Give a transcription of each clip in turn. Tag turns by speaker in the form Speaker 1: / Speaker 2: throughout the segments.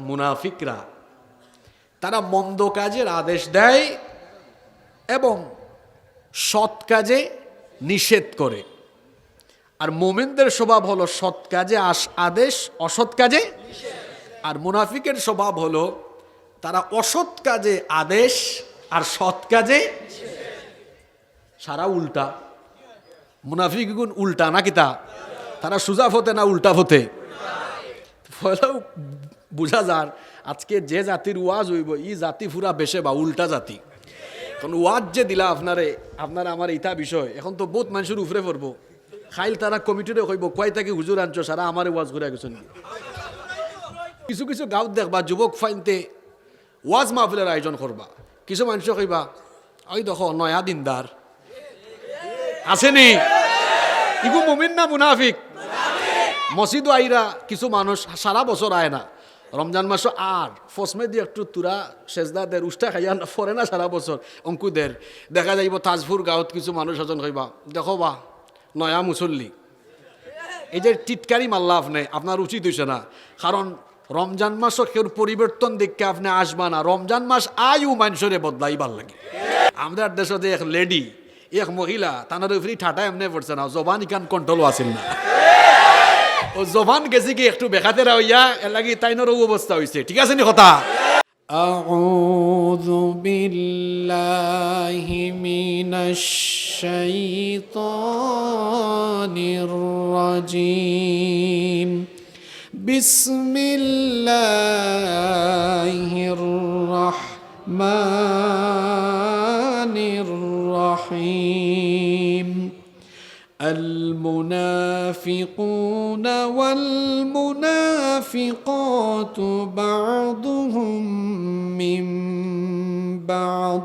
Speaker 1: মুনাফিকরা। তারা মন্দ কাজের আদেশ দেয় এবং সৎ কাজে নিষেধ করে। আর মোমেনদের স্বভাব হলো সৎ কাজে আস- আদেশ, অসৎ কাজে আর মুনাফিকের স্বভাব হলো তারা অসৎ কাজে আদেশ আর সৎ কাজে সারা উল্টা। মুনাফিক গুণ উল্টা নাকি তা? তারা সুজা ফতে না উল্টা ফতে বোঝা যার, আজকে যে জাতির ওয়াজ হইব, ই জাতি ফুরা বেশে বা উল্টা জাতি। এখন ওয়াজ যে দিলা আপনারে, আপনার আমার ইটা বিষয়, এখন তো বহুত মানুষের উপরে পড়ব। খাইল তারা কমিটিরে কইব, কয় তাকে হুজুর আনছো, সারা আমারে ওয়াজ করে গেছেন কিছু কিছু গাঁত দেখবা যুবক ফাইনতে ওয়াজ মাহফিলের আয়োজন করবা কিছু মানুষ কইবা ওই দেখো, নয়া দিনদার। আসেনি ইগু মুমিন না মুনাফিক? মসজিদ আইরা কিছু মানুষ সারা বছর আয় না। রমজান মাসও আর, ফসমে দিয়ে একটু তুরা সেজদা দের উষ্টা খাইয়া ফরে না সারা বছর অঙ্কুদের। দেখা যাইব তাজপুর গাঁৱত কিছু মানুষ এজন কইবা দেখো বা, নয়া মুসল্লি এই যে টিটকারি মাল্লা আপনি, আপনার উচিত হইছে না। কারণ রমজান মাসও কেউ পরিবর্তন দেখে আপনি আসবা না। রমজান মাস আয়ু মানুষরে বদলাই ভালো লাগে। আমাদের দেশে এক লেডি এক মহিলা, তানার উপরে ঠাটা এমনি পড়ছে না, জবান ইকান কন্ট্রোল আসেন না। ও জবান গেছে কি একটু বেখাতে রাইয়া এর লাগি তাইনেরও অবস্থা হয়েছে ঠিক আছে নি কথা
Speaker 2: أعوذ بالله من الشيطان الرجيم بسم الله الرحمن المنافقون والمنافقات بعضهم من بعض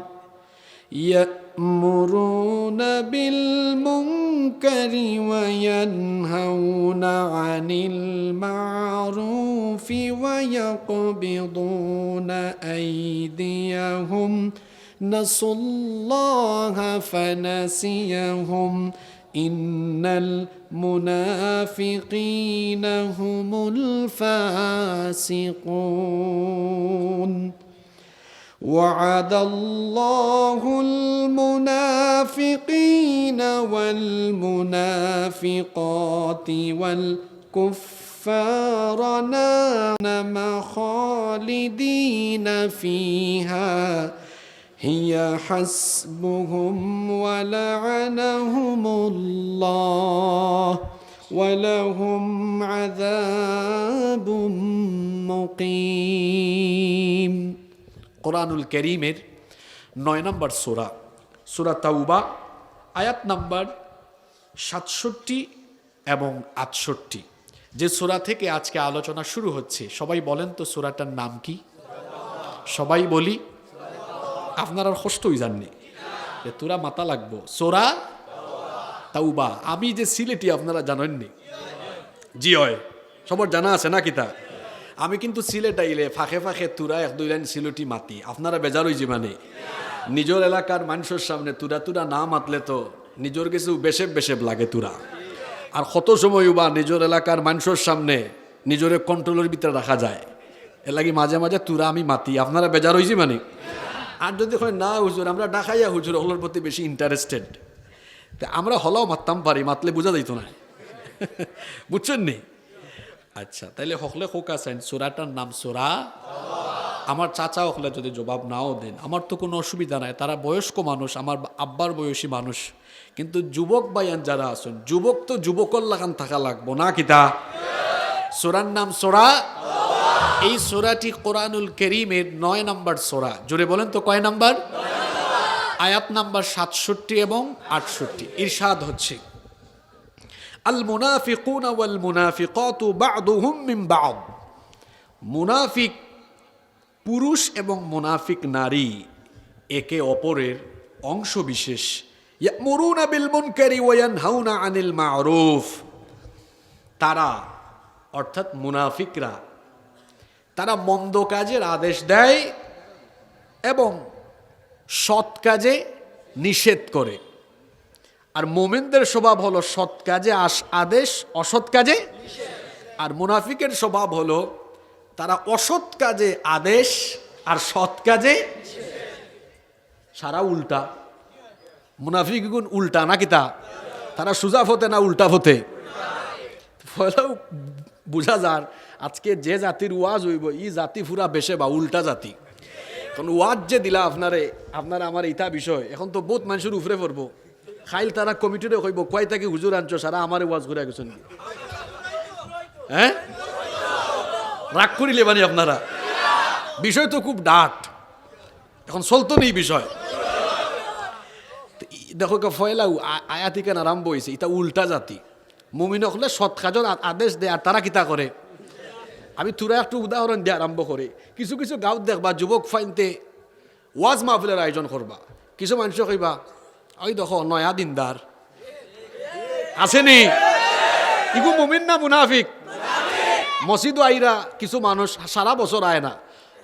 Speaker 2: يأمرون بالمنكر وينهون عن المعروف ويقبضون أيديهم نسوا الله فنسيهم إن المنافقين هم الفاسقون وعد الله المنافقين والمنافقات والكفار نار خالدين فيها هي حسبهم ولعنهم الله ولهم عذاب مقيم
Speaker 1: কোরআনুল করিমের নয় নম্বর সোরা সোরা তাউবা আয়াত নাম্বার সাতষট্টি এবং আটষট্টি যে সোরা থেকে আজকে আলোচনা শুরু হচ্ছে সবাই বলেন তো সোরাটার নাম কি সবাই বলি আপনারা কষ্টই জাননি। যে তোরা মাথা লাগবো। সোরা তাউবা আমি যে সিলেটি আপনারা জানেননি। জি হয়। সবার জানা আছে না কিতা? আমি কিন্তু সিলেট আইলে ফাঁকে ফাঁকে তুরা এক, দুই লাইন সিলেটি মাতি। আপনারা বেজার হইছে মানে নিজের এলাকার মানুষের সামনে তুরা তুরা না মাতলে তো নিজের কিছু বেশেব বেশেব লাগে তুরা। আর কত সময় বা নিজের এলাকার মানুষের সামনে নিজের কন্ট্রোলের ভিতরে রাখা যায়। এ লাগি মাঝে মাঝে তুরা আমি মাতি। আপনারা বেজার হইছি মানে আর যদি হয়, না, হুজুর, আমরা ডাকাইয়া হুজুর হলোর প্রতি বেশি ইন্টারেস্টেড তা আমরা হলাও মারতাম পারি মাতলে বোঝা যাইতো না। বুঝছেন নি? আচ্ছা তাইলে হকলে হোক আছেন সোরাটার নাম সোরা। আমার চাচা হকলে যদি জবাব নাও দেন, আমার তো কোনো অসুবিধা নাই। তারা বয়স্ক মানুষ, আমার আব্বার বয়সী মানুষ। কিন্তু যুবক বাইয়ান যারা আছেন, যুবক তো যুবকর লাগান থাকা লাগবো, না কিতা সোরার নাম সোরা। এই সোরাটি কোরআনুল করিমের নয় নম্বর সোরা। জোরে বলেন তো কয় নম্বর? আয়াত নাম্বার সাতষট্টি এবং আটষট্টি। ইরশাদ হচ্ছে, আল মুনাফিকুন ওয়াল মুনাফিকাতু বা'দুহুম মিন বা'দ। মুনাফিক পুরুষ এবং মুনাফিক নারী একে অপরের অংশ বিশেষ। ইয়ামুরুনা বিল মুনকারি ওয়া ইয়ানহাউনা আনিল মা'রুফ। তারা, অর্থাৎ মুনাফিকরা তারা মন্দ কাজের আদেশ দেয় এবং সৎ কাজে নিষেধ করে। আর মোমেনদের স্বভাব হলো সৎ কাজে আস, আদেশ, অসৎ কাজে আর মুনাফিকের স্বভাব হলো তারা অসৎ কাজে আদেশ আর সৎ কাজে সারা উল্টা। মুনাফিক গুণ উল্টা নাকি তা? তারা সুজা ফতে না উল্টা ফতে ফলেও বোঝা যার। আজকে যে জাতির ওয়াজ হইব, ই জাতি ফুরা বেশে বা উল্টা জাতি। এখন ওয়াজ যে দিলা আপনারে, আপনার আমার ইটা বিষয়। এখন তো বহুত মানুষের উপরে পড়ব। খাইল তারা কমিটিরে কইব, কয় তাকে হুজুর আনছো? সারা আমারে ওয়াজ করে গেছেন। হ্যাঁ? রাগ করিলে মানে আপনারা। বিষয় তো খুব ডাট এখন চলতো নেই বিষয়? দেখো ফয়লা আয়াতি কেন আরম্ভ হয়েছে এটা উল্টা জাতি। মুমিন হলে সৎ কাজর আদেশ দেয় আর তারা কিতা করে আমি তুরা একটু উদাহরণ দিয়ে আরম্ভ করে কিছু কিছু গাঁত দেখবা যুবক ফাইনতে ওয়াজ মাহফিলের আয়োজন করবা কিছু মানুষ কইবা ওই দেখো, নয়া দিনদার আসেনি ইগু মুমিন না মুনাফিক? মসজিদও আইরা কিছু মানুষ সারা বছর আয় না।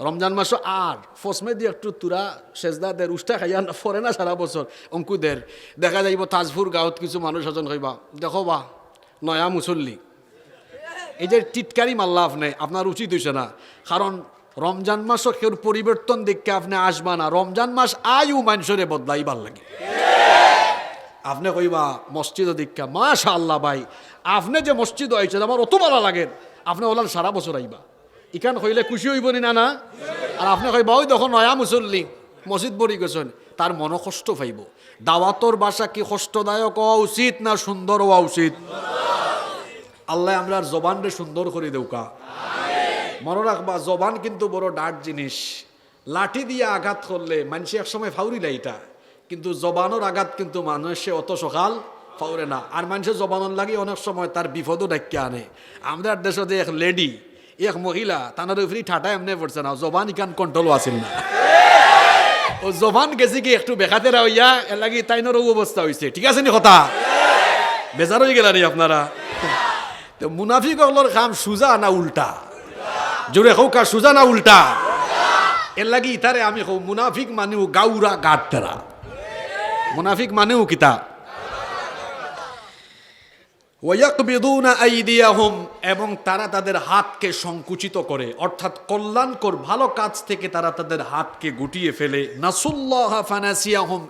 Speaker 1: রমজান মাসও আর ফসমে দিয়ে একটু তুরা সেজদা দের উষ্টা খাইয়া ফরে না সারা বছর অঙ্কুদের দেখা যাইব তাজপুর গাঁৱত কিছু মানুষ এজন কইবা, দেখো বা নয়া মুসল্লি। এই যে টিটকারি মাল্লা আপনি, আপনার উচিত হইছে না। কারণ রমজান মাসও কেউ পরিবর্তন দেখে আপনি আসবা না। রমজান মাস আয়ু মানুষরে বদলাই ভালো লাগে। আপনি কইবা মসজিদ দীক্ষা মাশা আল্লাহ ভাই, আপনি যে মসজিদ হয়েছে আমার অত ভালো লাগে। আপনি ওলার সারা বছর আইবা। ইখান হইলে খুশি হইব নি না না আর আপনি কইবা, ওই দেখো নয়া মুসল্লি, মসজিদ বড়ি গেছেন, তার মন কষ্ট পাইব। দাওয়াতর বাসা কি কষ্টদায়ক হওয়া উচিত না সুন্দর হওয়া উচিত? আল্লাহ আমরা জবানরে সুন্দর করে দেউকা মনে রাখবা, জবান কিন্তু বড় ডাট জিনিস। লাঠি দিয়ে আঘাত করলে মানুষে একসময় ফাউরিলা এটা কিন্তু জবানোর আঘাত কিন্তু মানুষে অত সকাল ফাউরে না। আর মানুষের জবানোর লাগে অনেক সময় তার বিপদও ডাক্কে আনে। আমাদের দেশে যে এক লেডি, এক মহিলা, তানার উপরে ঠাটা এমনি পড়ছে না। জবান ইকান কন্ট্রোল আছিল না। ও জবান গেছে কি একটু বেখাতেরা হইয়া এর লাগি তাইনেরও অবস্থা হয়েছে ঠিক আছে নি কথা? বেজার হয়ে গেলানি আপনারা। তো মুনাফিক অলর খাম সুজা না উল্টা? জোরে হোক আর সুজা না উল্টা? এর লাগি ইতারে আমি কৌ মুনাফিক মানেও গাউরা গাঠতেরা মুনাফিক মানেও কিতা? এবং তারা তাদের হাতকে সংকুচিত করে। অর্থাৎ কল্যাণকর, ভালো কাজ থেকে তারা তাদের হাতকে গুটিয়ে ফেলে। নাসুল্লাহ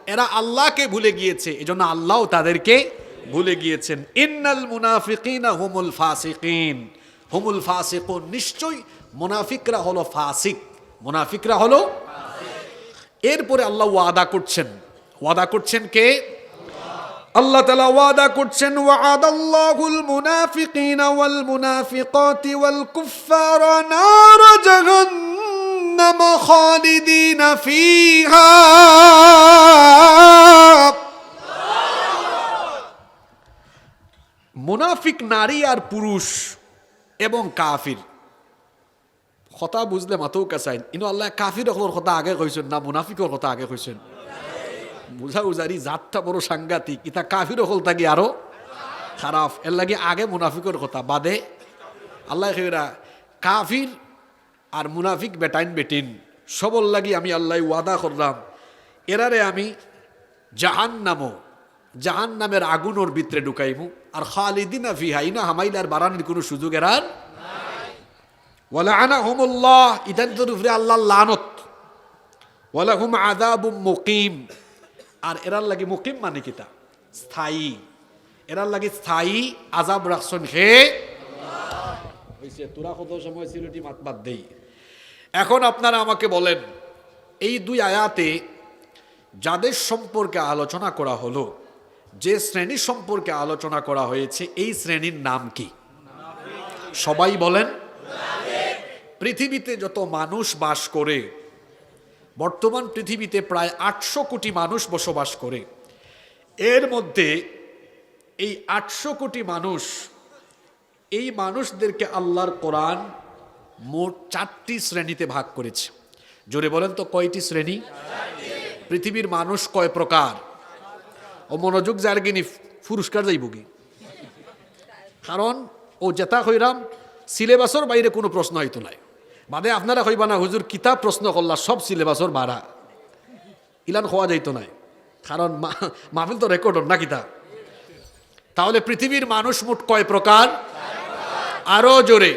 Speaker 1: এরা আল্লাহকে ভুলে গিয়েছে। এজন্য আল্লাহ তাদেরকে ভুলে গিয়েছেন। ইন্নাল মুনাফিকিনা হুমুল ফাসিকিন। হুমুল ফাসিকুন, নিশ্চয়ই মুনাফিকরা হলো ফাসিক। মুনাফিকরা হলো এরপরে আল্লাহ ওয়াদা করছেন। ওয়াদা করছেন কে? আল্লাহ তালা ওয়াদা করছেন ওয়াদ আল্লাহুল মুনাফিকিন ওয়াল মুনাফিকাতি ওয়াল কুফার নার জাহান্নাম খালিদিন ফিহা। মুনাফিক নারী আর পুরুষ এবং কাফির। কথা বুঝলে মাথেও কাছাইন। ইনো আল্লাহ কাফির কথা আগে কইছেন না মুনাফিকর কথা আগে কইছেন। বুঝা উজারি জাতটা বড় সাংঘাতিক। ইতা কাফির হল থাকি আরও খারাপ। এর লাগে আগে মুনাফিকর কথা, বাদে আল্লাহ কাফির আর মুনাফিক বেটাইন বেটিন। সবল লাগি আমি আল্লাহ ওয়াদা করলাম। এরারে আমি জাহান নামো জাহান নামের আগুনোর ভিতরে ঢুকাইমু। আর খালিদিনা ফিহা, ইনা হামাইলার বাড়ানির কোনো সুযোগ এরার ওয়ালা আনা হুমুল্লাহ উপরে আল্লাহ লানত। ওয়ালা হুম আদাবুম মুকিম। আর এরার লাগে মুকিম মানে কিতা? স্থায়ী। এরার লাগে স্থায়ী আজাব রাখছন হে হয়েছে তোরা কত সময় সিলেটি মাত বাদ দেই। এখন আপনারা আমাকে বলেন, এই দুই আয়াতে যাদের সম্পর্কে আলোচনা করা হলো, যে শ্রেণি সম্পর্কে আলোচনা করা হয়েছে, এই শ্রেণির নাম কি? সবাই বলেন। পৃথিবীতে যত মানুষ বাস করে বর্তমান পৃথিবীতে প্রায় আটশো কোটি মানুষ বসবাস করে। এর মধ্যে এই আটশো কোটি মানুষ, এই মানুষদেরকে আল্লাহর কোরআন মোট চারটি শ্রেণীতে ভাগ করেছে। জোরে বলেন তো কয়টি শ্রেণি? পৃথিবীর মানুষ কয় প্রকার? ও মনোযোগ যার গিনি পুরস্কার যাইব কি? কারণ ও জেতা হইরাম, সিলেবাসের বাইরে কোনো প্রশ্ন হইতো নাই। বাদে আপনারা হইবা না, হুজুর কিতাব প্রশ্ন করলা, সব সিলেবাসর বাড়া ইলান হওয়া যাইতো নাই। কারণ মাহফিল তো রেকর্ড না কিতাব তাহলে পৃথিবীর মানুষ মোট কয় প্রকার আরও জোরে।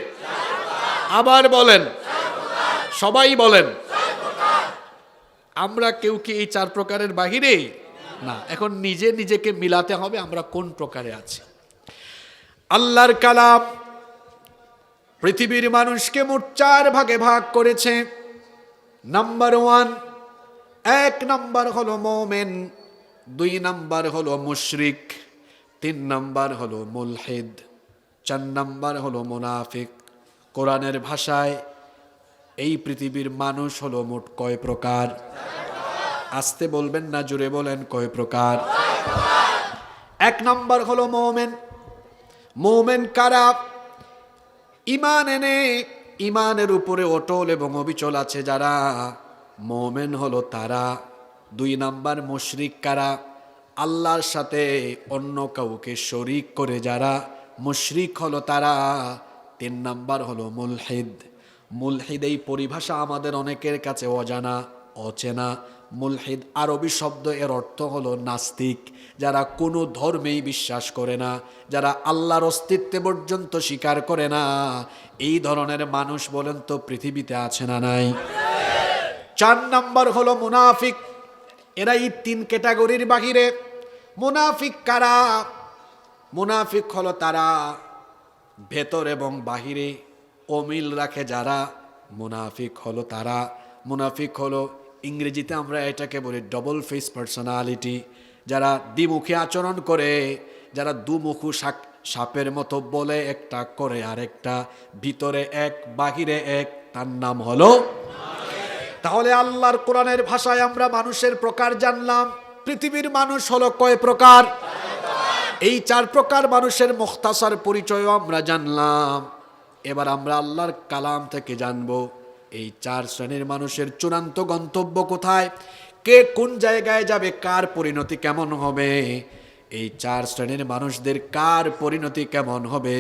Speaker 1: আবার বলেন। সবাই বলেন। আমরা কেউ কি এই চার প্রকারের বাহিরে? না, এখন নিজে নিজেকে মিলাতে হবে আমরা কোন প্রকারে আছি। আল্লাহর কালাম পৃথিবীর মানুষকে মোট চার ভাগে ভাগ করেছে। নাম্বার ওয়ান এক নাম্বার হলো মোমেন, দুই নাম্বার হলো মুশরিক, তিন নাম্বার হলো মুলহিদ, চার নাম্বার হলো মুনাফিক। কোরআনের ভাষায় এই পৃথিবীর মানুষ হলো মোট কয় প্রকার? আসতে বলবেন না জুড়ে বলেন, কয় প্রকার? এক নাম্বার হলো মোমেন। মোমেন কারা? ইমান এনে ইমানের উপরে অটল এবং অবিচল আছে যারা, মোমেন হলো তারা। দুই নাম্বার, মুশরিক কারা? আল্লাহর সাথে অন্য কাউকে শরিক করে যারা, মুশরিক হলো তারা। তিন নাম্বার হলো মুলহিদ। মুলহিদ এই পরিভাষা আমাদের অনেকের কাছে অজানা, অচেনা। মুলহিদ আরবি শব্দ এর অর্থ হলো নাস্তিক। যারা কোনো ধর্মেই বিশ্বাস করে না, যারা আল্লাহর অস্তিত্বে পর্যন্ত স্বীকার করে না, এই ধরনের মানুষ বলেন তো পৃথিবীতে আছে না নাই। চার নাম্বার হলো মুনাফিক। এরা এই তিন ক্যাটাগরির বাহিরে। মুনাফিক কারা? মুনাফিক হলো তারা ভেতর এবং বাহিরে। অমিল রাখে যারা, মুনাফিক হলো তারা। মুনাফিক হলো ইংরেজিতে আমরা এটাকে বলি ডবল ফেস পার্সোনালিটি যারা দ্বিমুখী আচরণ করে, যারা দুমুখু শাক, সাপের মতো বলে একটা করে আরেকটা, ভিতরে এক, বাহিরে এক, তার নাম হলো তাহলে আল্লাহর কোরআনের ভাষায় আমরা মানুষের প্রকার জানলাম, পৃথিবীর মানুষ হলো কয় প্রকার? এই চার প্রকার মানুষের মুখতাসার পরিচয়ও আমরা জানলাম। এবার আমরা আল্লাহর কালাম থেকে জানব। এই চার শ্রেণির মানুষের চূড়ান্ত গন্তব্য কোথায়? কে কোন জায়গায় যাবে? কার পরিণতি কেমন হবে? এই চার শ্রেণির মানুষদের কার পরিণতি কেমন হবে?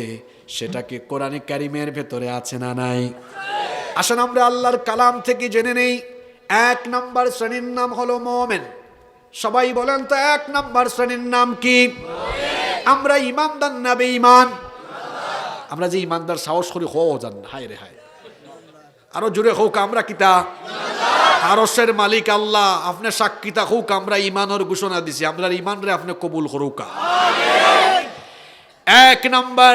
Speaker 1: সেটা কি কোরআনে কারিমের ভেতরে আছে না নাই? আসুন আমরা আল্লাহর কালাম থেকে জেনে নেই। এক নম্বর শ্রেণির নাম হলো মোমেন। সবাই বলেন তো এক নম্বর শ্রেণির নাম কি? আমরা ইমানদার না বেঈমান? আমরা যে ইমানদার সাহস করি, হো, জান, হায় রে হায়। আরও জুড়ে হোক আমরা কিতা? আরসের মালিক আল্লাহ আপনার সাক্ষীতা হোক, আমরা ইমানের ঘোষণা দিছি। আমরা ইমান রে আপনি কবুল করুকা। এক নম্বর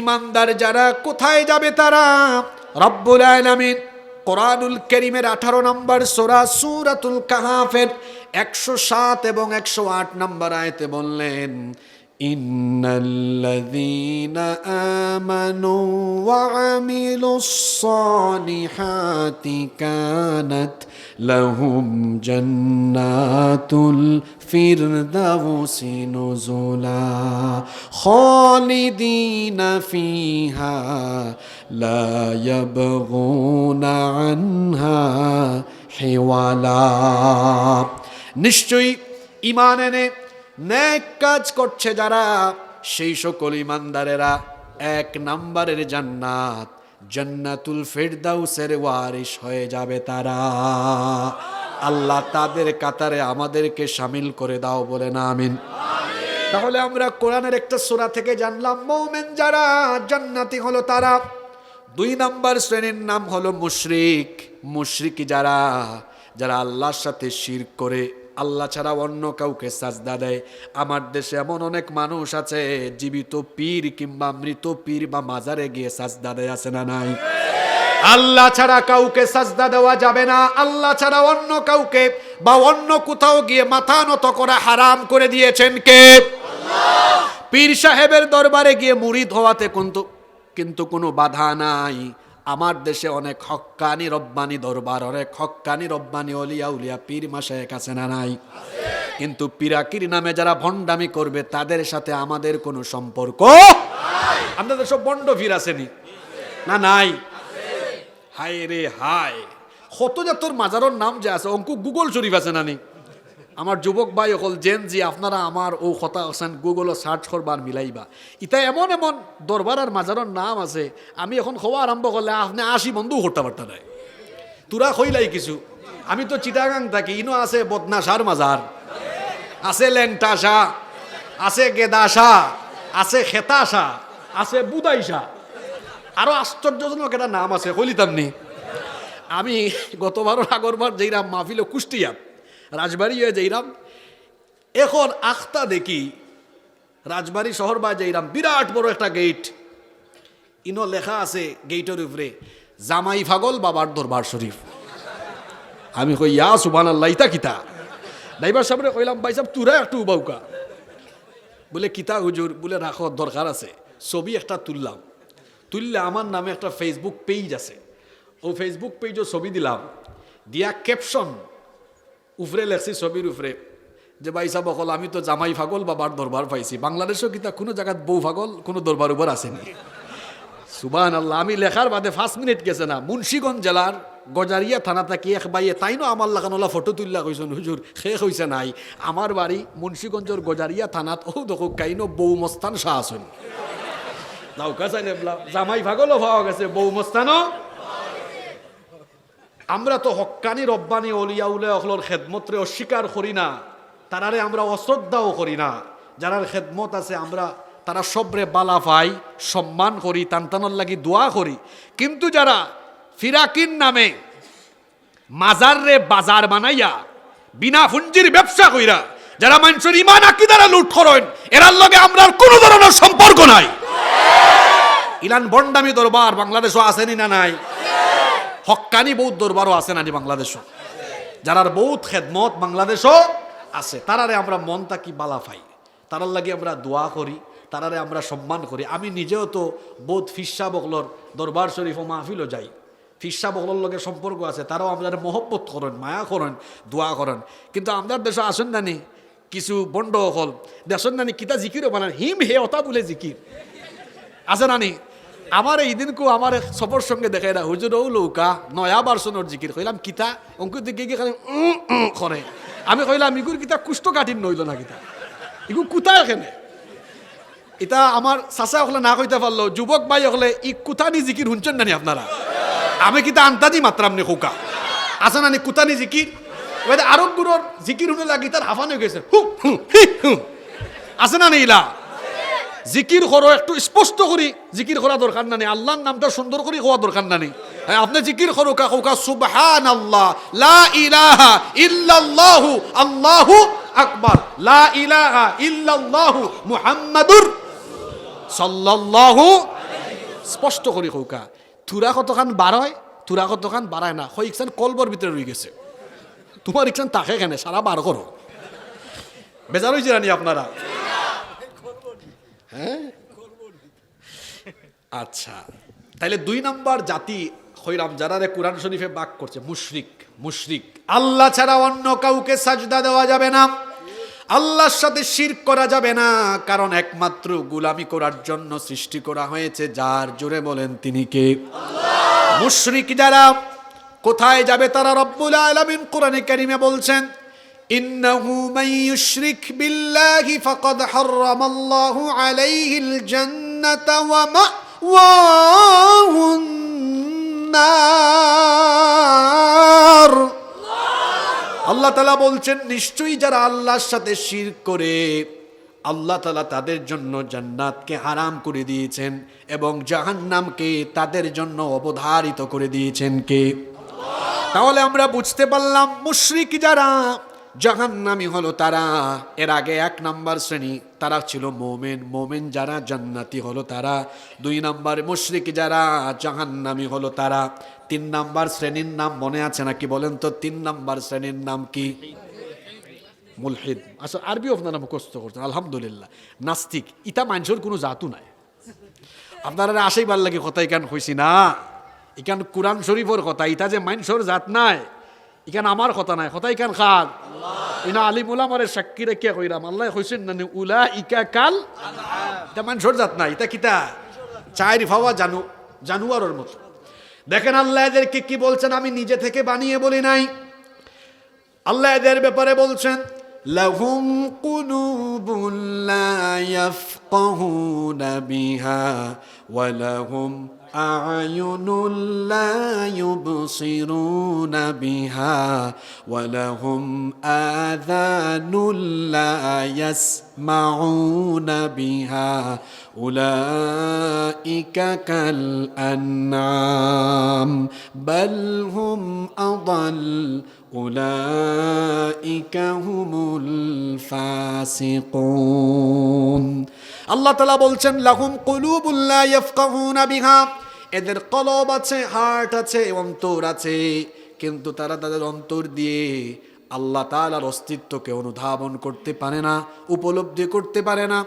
Speaker 1: ইমানদার যারা, কোথায় যাবে তারা? রব্বুল আলামিন কোরআনুল করিমের আঠারো নম্বর সোরা সুরাতুল কাহাফের একশো সাত এবং একশো আট নম্বর আয়তে বললেন ইন্নাল্লাযীনা আমানু ওয়া আমিলুস সালিহাতি কানাত লাহুম জান্নাতুল الفردوس نزلا خالدين فيها لا يبغون عنها حولا নিশ্চয়ই ইমান এনে ন্যাক কাজ করছে যারা, সেই সকল ইমানদারেরা এক নাম্বারের জান্নাত, জান্নাতুল ফেরদাউসের ওয়ারিশ হয়ে যাবে তারা। আল্লাহ তাদের কাতারে আমাদেরকে সামিল করে দাও বলে না, আমিন। তাহলে আমরা কোরআনের একটা সূরা থেকে জানলাম, মৌমেন যারা জান্নাতি হলো তারা। দুই নাম্বার শ্রেণির নাম হলো মুশরিক। মুশরিক যারা যারা আল্লাহর সাথে শির করে। আল্লাহ ছাড়া অন্য কাউকে সাজদা দেয়। আমার দেশে এমন অনেক মানুষ আছে, জীবিত পীর কিংবা মৃত পীর বা মাজারে গিয়ে সাজদা দেয়, আছে না নাই? আল্লাহ ছাড়া কাউকে সাজদা দেওয়া যাবে না। আল্লাহ ছাড়া অন্য কাউকে বা অন্য কোথাও গিয়ে মাথা নত করা হারাম করে দিয়েছেন কে? পীর সাহেবের দরবারে গিয়ে মুড়িদ হওয়াতে কিন্তু কিন্তু কোনো বাধা নাই। আমার দেশে অনেক হক্কানি রব্বানি দরবার, অনেক হক্কানি রব্বানি অলিয়া উলিয়া পীর মাসায় কাছে না নাই? কিন্তু পিরাকির নামে যারা ভণ্ডামি করবে, তাদের সাথে আমাদের কোনো সম্পর্ক আপনাদের সব বন্ড ফির আসেনি না? নাই? হায় রে হায়। যে তোর মাজারর নাম যে আছে, অঙ্কু গুগল শরীফ আছে না নানি আমার যুবক ভাই অকল জেন জি আপনারা আমার ও কথা আছেন গুগলও সার্চ করবার মিলাইবা। ইতা এমন এমন দরবার আর মাজারর নাম আছে, আমি এখন খোয়া আরম্ভ করলে আপনি আসি বন্ধু করতে পারতা নাই। তোরা কইলাই কিছু, আমি তো চিটাগাং থাকি, ইনো আছে বদনাশার মাজার, আছে ল্যাংটাশা আছে গেদাশা আছে খেতাশা আছে বুদাইশা আরও আশ্চর্যজনক একটা নাম আছে কইলিতাম নি আমি গতবারও আগরবার যেইরাম মাহফিল কুষ্টিয়া রাজবাড়ি হয়ে যেইরাম। এখন আখতা দেখি রাজবাড়ি শহর বা যেইরাম। বিরাট বড় একটা গেট ইনো লেখা আছে গেটের উপরে, জামাই ফাগল, বাবার দরবার শরীফ। আমি কই, ইয়া সুবান আল্লাহ ইতা কিতা? ড্রাইভার সাহেবরে কইলাম, ভাই সাহেব, তুরা একটু বাউকা বলে, কিতা হুজুর? বলে, রাখো, দরকার আছে। ছবি একটা তুললাম। তুললে আমার নামে একটা ফেসবুক পেজ আছে। ও ফেসবুক পেজও ছবি দিলাম। দিয়া ক্যাপশন উফরে লেখছি, ছবির উফরে। যে ভাই সাহেব অকল, আমি তো জামাই ফাগল বাবার দরবার পাইছি। বাংলাদেশও কিতা কোনো জায়গাত বউ ফাগল, কোনো দরবার উপর আসেনি? সুবান আল্লাহ আমি লেখার বাদে পাঁচ মিনিট গেছে না। মুন্সীগঞ্জ জেলার গজারিয়া থানা থাকি এক বাইয়ে তাইনো আমার লাগানোলা ফটো তুললা কইছেন, হুজুর শেষ হইছে নাই। আমার বাড়ি মুন্সীগঞ্জের গজারিয়া থানাত ও দেখো কাইনো বউ মস্তান শাহ চাইলে জামাই ভাগলও পাওয়া গেছে, বউ মস্তানও। আমরা তো হক্কানি রব্বানি অলিয়া উলে অখলর খেদমতরে অস্বীকার করি না। তারারে আমরা অশ্রদ্ধাও করি না। যারার খেদমত আছে, আমরা তারা সবরে বালা পাই, সম্মান করি, তান্তানোর লাগি দোয়া করি। কিন্তু যারা ফিরাকিন নামে মাজার রে বাজার বানাইয়া, বিনা ফুঞ্জির ব্যবসা কইরা, যারা মানুষের ইমান আকিদারা লুট করেন, এরার লগে আমরা কোনো ধরনের সম্পর্ক নাই। ইলান বন্ডামি দরবার বাংলাদেশও আসেনি না নাই? হক্কানি বৌদ্ধ দরবারও আছে নানি বাংলাদেশও। যারার বহুত খেদমত বাংলাদেশও আছে। তারারে আমরা মন তাকি বালা পাই। তারার লাগে আমরা দোয়া করি, তারারে আমরা সম্মান করি। আমি নিজেও তো বোধ ফিসা বগলর দরবার শরীফ ও মাহফিলও যাই। ফিসা বগলর লগে সম্পর্ক আছে, তারাও আমাদের মহব্বত করেন, মায়া করেন, দোয়া করেন। কিন্তু আমাদের দেশে আসেন নানি, কিছু বন্ড হল দেশের নানি, কিতা জিকিরও বানান হিম হে অতা বলে জিকির। আছে নানি আমার এই দিনকু আমার সফর সঙ্গে দেখাই না হুজুর ও লৌকা, নয়া বারসনের জিকির। কইলাম, কিতা? অঙ্কুর দিকে গিয়ে খালি করে। আমি কইলাম, ইগুর কিতা কুষ্ঠ কাঠিন নইল না কিতা? ইগু কুতা এখানে? এটা আমার চাচা হলে না কইতে পারল, যুবক ভাই হলে ই কুতানি জিকির শুনছেন নানি আপনারা? আমি কিতা আন্তাজি মাত্রাম নি খোকা? আছে নানি কুতানি জিকির? আরব গুরুর জিকির শুনে লাগি তার হাফান হয়ে গেছে। হু হু হি হু আছে না ইলা? জিকির করো, একটু স্পষ্ট করি, জিকির করা দরকার নানি আল্লাহর নামটা সুন্দর করে হওয়া দরকার নানি হ্যাঁ আপনি জিকির করো কা সুবহান আল্লাহ লা ইলাহা ইল্লাল্লাহু, আল্লাহু আকবার, লা ইলাহা ইল্লাল্লাহু মুহাম্মাদুর সাল্লাল্লাহু স্পষ্ট করে, কৌকা তুরা কতখান বাড়ায়, তুরা কতখান বাড়ায় না, হয় ইকসান কলবর ভিতরে রয়ে গেছে। তোমার ইকসান তাকে কেন, সারা বার করো। বেজার হয়েছে রানি আপনারা। আচ্ছা তাইলে দুই নাম্বার জাতি হইরাম যারা রে কোরআন শরীফে বাক করছে, মুশরিক মুশরিক। আল্লাহ ছাড়া অন্য কাউকে সাজদা দেওয়া যাবে না। আল্লাহর সাথে শির করা যাবে না। কারণ একমাত্র গুলামি করার জন্য সৃষ্টি করা হয়েছে, যার জোরে বলেন তিনি কে? মুশরিক যারা, কোথায় যাবে তারা রব্বুল আলামিন কোরআনে কারিমে বলছেন ইন্নাহু মান ইউশরিক বিল্লাহি ফাকাদ হারামাল্লাহু আলাইহিল জান্নাতা ওয়া মাওয়াহু নার আল্লাহ তালা বলছেন, নিশ্চয়ই যারা আল্লাহর সাথে শির করে, আল্লাহ তালা তাদের জন্য জান্নাতকে হারাম করে দিয়েছেন এবং জাহান্নামকে তাদের জন্য অবধারিত করে দিয়েছেন কে? তাহলে আমরা বুঝতে পারলাম, মুশরিক যারা জাহান্নামি হলো তারা। এর আগে এক নাম্বার শ্রেণি তারা ছিল মোমেন। মোমেন যারা জান্নাতি হলো তারা। দুই নাম্বার মুশরিক যারা জাহান্নামি হলো তারা। তিন নাম্বার শ্রেণির নাম মনে আছে নাকি বলেন তো? তিন নাম্বার শ্রেণির নাম কি? মুলহিদ। আসলে আরবি আপনারা মুখস্থ করছেন, আলহামদুলিল্লাহ। নাস্তিক ইটা মানুষের কোনো জাতু নাই। আপনারা আসেই ভালো লাগে কথা ইকান কইছি না? ইকান কোরআন শরীফের কথা ইটা যে মানুষের জাত নাই। ইকান আমার কথা নাই কথা ইকান খাল ইনা আলিম উলামারে সাক্ষী রেখে কইরাম আল্লাহ কইছেন না উলা ইকা কাল এটা মানুষের জাত নাই এটা কিতা চায়ের ফাওয়া জানু জানুয়ারের মতো দেখেন আল্লাহ এদেরকে কি বলছেন আমি নিজে থেকে বানিয়ে বলি নাই আল্লাহ এদের ব্যাপারে বলছেন
Speaker 2: لهم قلوب لا يفقهون بها ولهم أعين لا يبصرون بها ولهم آذان لا يسمعون بها أولئك كالأنعام بل هم أضل أولئك هم الفاسقون আল্লাহ তালা বলছেন লাহুম কুলুবুল্লাহ ইয়াফকাহুনা বিহা এদের কলব আছে হার্ট আছে অন্তর আছে কিন্তু তারা তাদের অন্তর দিয়ে আল্লাহ তাআলার অস্তিত্বকে অনুধাবন করতে পারে না উপলব্ধি করতে পারে না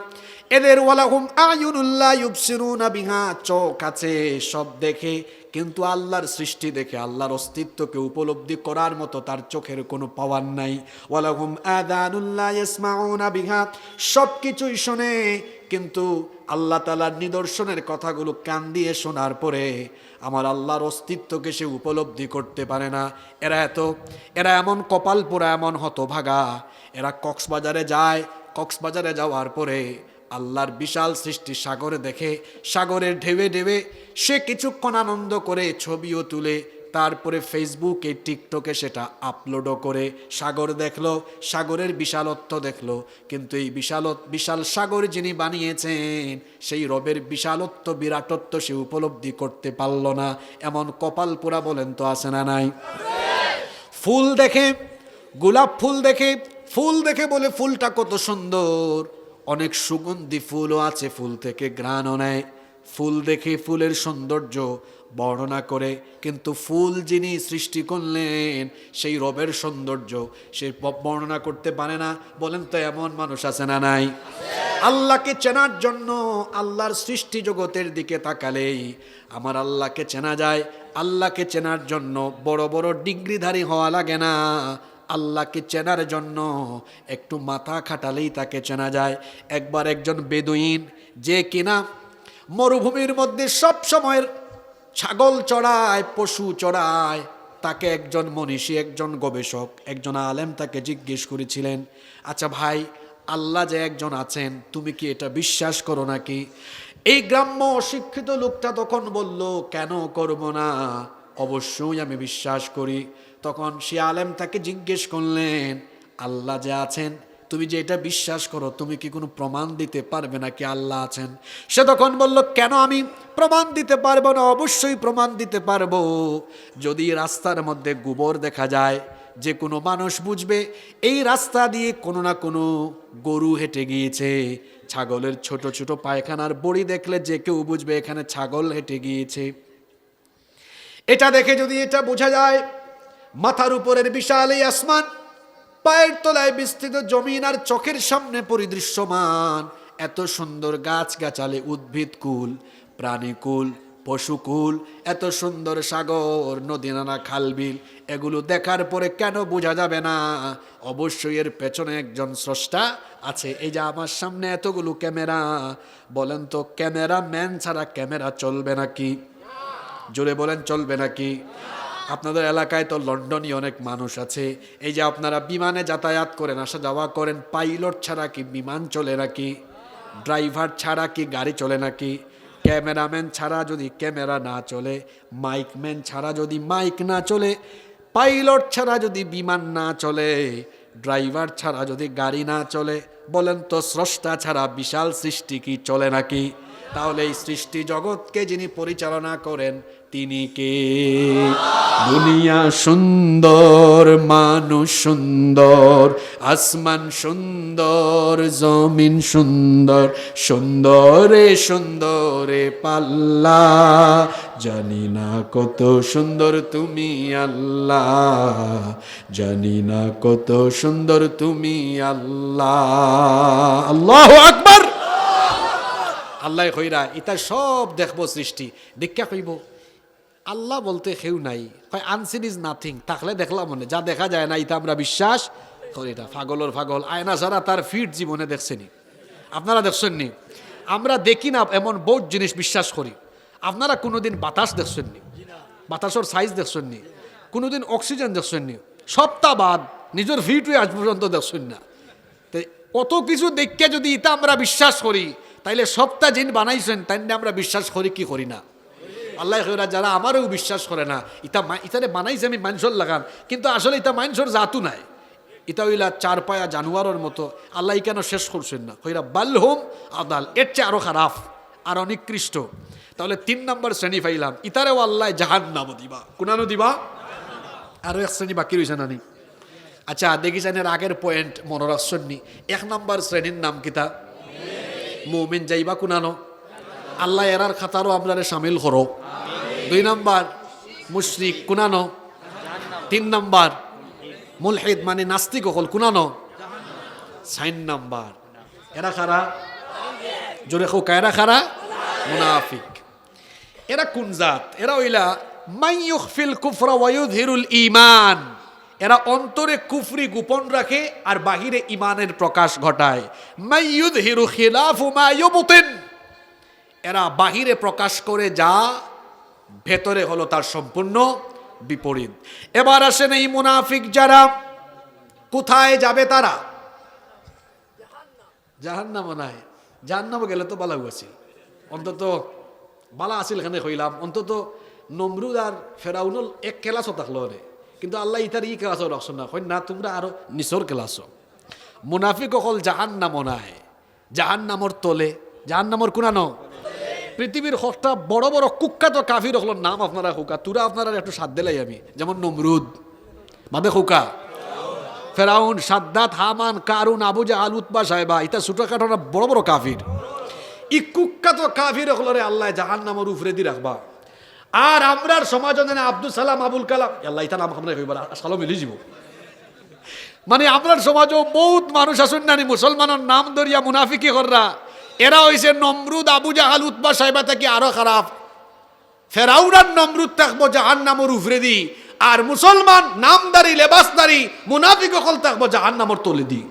Speaker 2: এদের ওয়ালাহুম আয়ুনুল্লাহ ইউবসিরুনা বিহা, চোখ আছে, সব দেখে। কিন্তু আল্লাহর সৃষ্টি দেখে, আল্লাহর অস্তিত্বকে উপলব্ধি করার মতো তার চোখের কোনো পাওয়ার নাই। ওয়ালাহুম আদানুল্লাহ ইসমাউনা বিহা, সব কিছুই শোনে। কিন্তু আল্লাহ তালার নিদর্শনের কথাগুলো কান দিয়ে শোনার পরে আমার আল্লাহর অস্তিত্বকে সে উপলব্ধি করতে পারে না। এরা এত, এরা এমন কপাল পোড়া, এমন হতভাগা। এরা কক্সবাজারে যায়, কক্সবাজারে যাওয়ার পরে আল্লাহর বিশাল সৃষ্টি সাগরে দেখে, সাগরের ঢেবে ঢেবে সে কিছুক্ষণ আনন্দ করে ছবিও তুলে, তারপরে ফেসবুকে, টিকটকে সেটা আপলোডও করে, সাগর দেখল, সাগরের বিশালত্ব দেখল, কিন্তু এই বিশালত, বিশাল সাগর যিনি বানিয়েছেন, সেই রবের বিশালত্ব, বিরাটত্ব সে উপলব্ধি করতে পারল না। এমন কপাল পোড়া বলেন তো আছে না নাই? ফুল দেখে, গোলাপ ফুল দেখে ফুল দেখে বলে ফুলটা কত সুন্দর। অনেক সুগন্ধি ফুলও আছে, ফুল থেকে ঘ্রাণও নেয়। ফুল দেখে ফুলের সৌন্দর্য বর্ণনা করে, কিন্তু ফুল যিনি সৃষ্টি করলেন, সেই রবের সৌন্দর্য সে বর্ণনা করতে পারে না। বলেন তো, এমন মানুষ আছে না নাই? আল্লাহকে চেনার জন্য আল্লাহর সৃষ্টি জগতের দিকে তাকালেই আমার আল্লাহকে চেনা যায়। আল্লাহকে চেনার জন্য বড় বড় ডিগ্রিধারী হওয়া লাগে না। আল্লাহকে চেনার জন্য একটু মাথা খাটালেই তাকে চেনা যায়। একবার একজন বেদুইন, যে কিনা মরুভূমির মধ্যে সব সময়ের ছাগল চড়ায়, পশু চড়ায়, তাকে একজন মনীষী, একজন গবেষক, একজন আলেম তাকে জিজ্ঞেস করেছিলেন আচ্ছা ভাই, আল্লাহ যে একজন আছেন, তুমি কি এটা বিশ্বাস করো নাকি? এই গ্রাম্য অশিক্ষিত লোকটা তখন বলল, কেন করব না? অবশ্যই আমি বিশ্বাস করি। তখন সে আলেম তাকে জিজ্ঞেস করলেন, আল্লাহ যে আছেন, তুমি যে এটা বিশ্বাস করো, তুমি কি কোনো প্রমাণ দিতে পারবে নাকি আল্লাহ আছেন? সে তখন বলল, কেন আমি প্রমাণ দিতে পারব না? অবশ্যই প্রমাণ দিতে পারব। যদি রাস্তার মধ্যে গোবর দেখা যায়, যে কোনো মানুষ বুঝবে, এই রাস্তা দিয়ে কোনো না কোনো গরু হেঁটে গিয়েছে। ছাগলের ছোট ছোট পায়খানার বড়ি দেখলে যে কেউ বুঝবে, এখানে ছাগল হেঁটে গিয়েছে। এটা দেখে যদি এটা বোঝা যায় মাথার উপরের বিশাল এই আসমান, পায়ের তলায় বিস্তৃত জমিন আর চোখের সামনে পরিদৃশ্যমান। এত সুন্দর গাছ গাছালে উদ্ভিদ কুল প্রাণীকুল পশুকুল এত সুন্দর সাগর, নদী নানা খালবিল এগুলো দেখার পরে কেন বোঝা যাবে না? অবশ্যই এর পেছনে একজন স্রষ্টা আছে। এই যে আমার সামনে এতগুলো ক্যামেরা, বলেন তো ক্যামেরা ম্যান ছাড়া ক্যামেরা চলবে নাকি? জোরে বলেন, চলবে নাকি? আপনাদের এলাকায় তো লন্ডনই অনেক মানুষ আছে। এই যে আপনারা বিমানে যাতায়াত করেন, আসা যাওয়া করেন, পাইলট ছাড়া কি বিমান চলে নাকি? ড্রাইভার ছাড়া কি গাড়ি চলে নাকি? ক্যামেরাম্যান ছাড়া যদি ক্যামেরা না চলে, মাইকম্যান ছাড়া যদি মাইক না চলে, পাইলট ছাড়া যদি বিমান না চলে, ড্রাইভার ছাড়া যদি গাড়ি না চলে, বলেন তো স্রষ্টা ছাড়া বিশাল সৃষ্টি কি চলে নাকি? তাহলে এই সৃষ্টি জগৎকে যিনি পরিচালনা করেন, তিনি কে? দুনিয়া সুন্দর, মানুষ সুন্দর, আসমান সুন্দর, জমিন সুন্দর, সুন্দরে সুন্দরে পাল্লা। জানি না কত সুন্দর তুমি আল্লাহ, জানি না কত সুন্দর তুমি আল্লাহ। আল্লাহ আকবার! আল্লাহ কইরা, ইতা সব দেখব সৃষ্টি। দীক্ষা কইব, আল্লাহ বলতে কেউ নাই। কয় আনসিন ইজ নাথিং থাকলে দেখলাম মনে, যা দেখা যায় না, ইতা আমরা বিশ্বাস করি না। পাগলর পাগল, আয়না ছাড়া তার ফিট জীবনে দেখছেনি আপনারা দেখছেননি আমরা দেখি না, এমন বহুত জিনিস বিশ্বাস করি। আপনারা কোনোদিন বাতাস দেখছেননি বাতাসের সাইজ দেখছেননি কোনোদিন অক্সিজেন দেখছেননি সপ্তাহ বাদ নিজের ফিট হয়ে আজ পর্যন্ত দেখছেন না। অত কিছু দেখে যদি ইতা আমরা বিশ্বাস করি তাইলে সপ্তাহ জিন বানাইছেন তাই আমরা বিশ্বাস করি কি করি না? আল্লাহ কইরা, যারা আমারও বিশ্বাস করে না, ইতা ইতারে বানাইছে আমি মানুষের লাগান, কিন্তু আসলে ইতা মানুষের জাতু নাই। ইতা হইলা চার পায়া জানুয়ারের মতো, আল্লাহ কেন শেষ করছেন না? কইরা বাল্যহম আদাল, এর চেয়ে আরও খারাপ, আর অনিকৃষ্ট। তাহলে তিন নম্বর শ্রেণি পাইলাম, ইতারেও আল্লাহ জাহান নাম দিবা। কুনানো দিবা? আরও এক শ্রেণি বাকি রয়েছে নানি। আচ্ছা দেখি জানের আগের পয়েন্ট মনে রাখছেন এক নম্বর শ্রেণির নাম কিতা? মৌমিন যাইবা কুনানো? আল্লাহ এরার খাতারও আপনারে সামিল করো। দুই নম্বর, মুশরিক কুনানো? তিন নম্বর, মুলহিদ মানে নাস্তিক অকল কুনানো? সাইন নাম্বার, এরা খারা জোরে খো কায়রা খারা মুনাফিক। এরা কোন জাত? এরা হইলা মাইয়ুখফিল কুফরা ওয়ায়ুযহিরুল ঈমান। এরা অন্তরে কুফরি গোপন রাখে আর বাহিরে ইমানের প্রকাশ ঘটায়। মাইয়ুযহিরু খিলাফু মা ইউবতিন। এরা বাহিরে প্রকাশ করে যা ভেতরে হলো তার সম্পূর্ণ বিপরীত। এবার আসেন এই মুনাফিক যারা, কোথায় যাবে তারা? জাহান্নাম নাই জাহান্নামে গেলে তো বালা আছিল। অন্তত বালা আছিল এখানে হইলাম। অন্তত নমরুদ আর ফেরাউনুল এক ক্লাসও থাকল রে কিন্তু আল্লাহ ইতার ই ক্লাসও রাখছো না। কই না, তোমরা আরও নিচর ক্লাসও। মুনাফিক অকল জাহান জাহান্নাম নাই, জাহান্নামর তলে। জাহান্নামর কুনানো? পৃথিবীর হকটা বড় বড় কুখ্যাত কাফির হল নাম আপনারা হুকা তুরা আপনারা একটু সাথ দিলাই আমি। যেমন নমরুদ, মাদে হুকা ফেরাউন, সাদ্দাত, হামান, কারুন আবুজা আল উৎবা সাহেবা, ইতা ছোটখাটো বড় বড় কাফির। ই কুখ্যাত কাফির হলরে আল্লাহ জাহান নামর উফরে দি রাখবা। আর আমরার সমাজ আব্দুল সালাম, আবুল কালাম। আল্লাহ ইতা নাম আমরা কইবার সালো মিলি যাব মানে আমরার সমাজও বহুত মানুষ আসুন নানি মুসলমানের নাম ধরিয়া মুনাফিকি কররা। এরা হইছে নমরুদ, আবু জাহাল উৎবা সাহেবা থেকে আরও খারাপ। ফেরাউনার নমরুদ থাকব জাহান নামর উফরে দি আর মুসলমান নামদারি, লেবাসদারি, মুনাফিক অকল থাকব জাহান নামর তলে দি